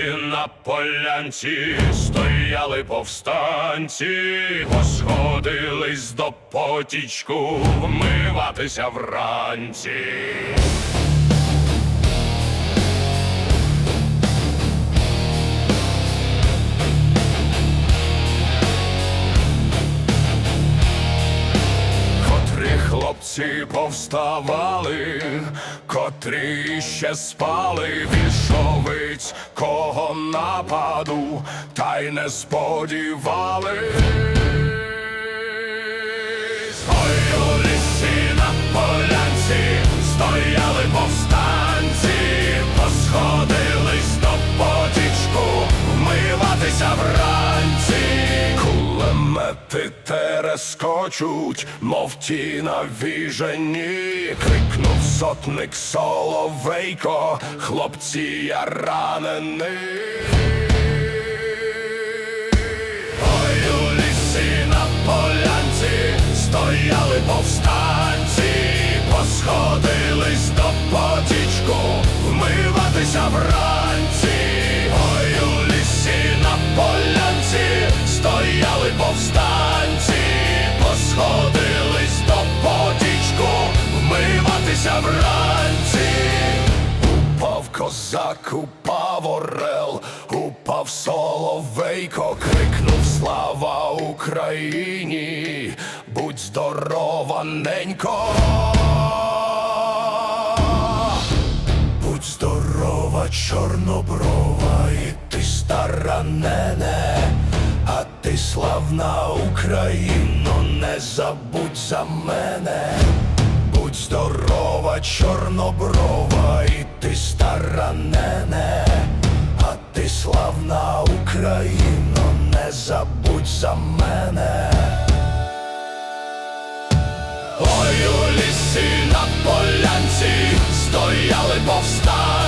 на полянці стояли повстанці, посходились до потічку вмиватися вранці. Хлопці повставали, котрі ще спали, вішовиць кого нападу, та й не сподівались. Кулемети терескочуть, мов ті на віжені, крикнув сотник Соловейко, хлопці я ранений. Ой, у лісі на полянці стояли повстанці, посходились до потічку вмиватися вранці. Козак, упав орел, упав соловейко, крикнув слава Україні, будь здорова, ненько. Будь здорова, чорноброва, і ти стара нене, а ти славна Україно, не забудь за мене. Будь здорова, чорноброва, і ти стара нене, а ти славна Україно, не забудь за мене. Ой, у лісі на полянці стояли посходи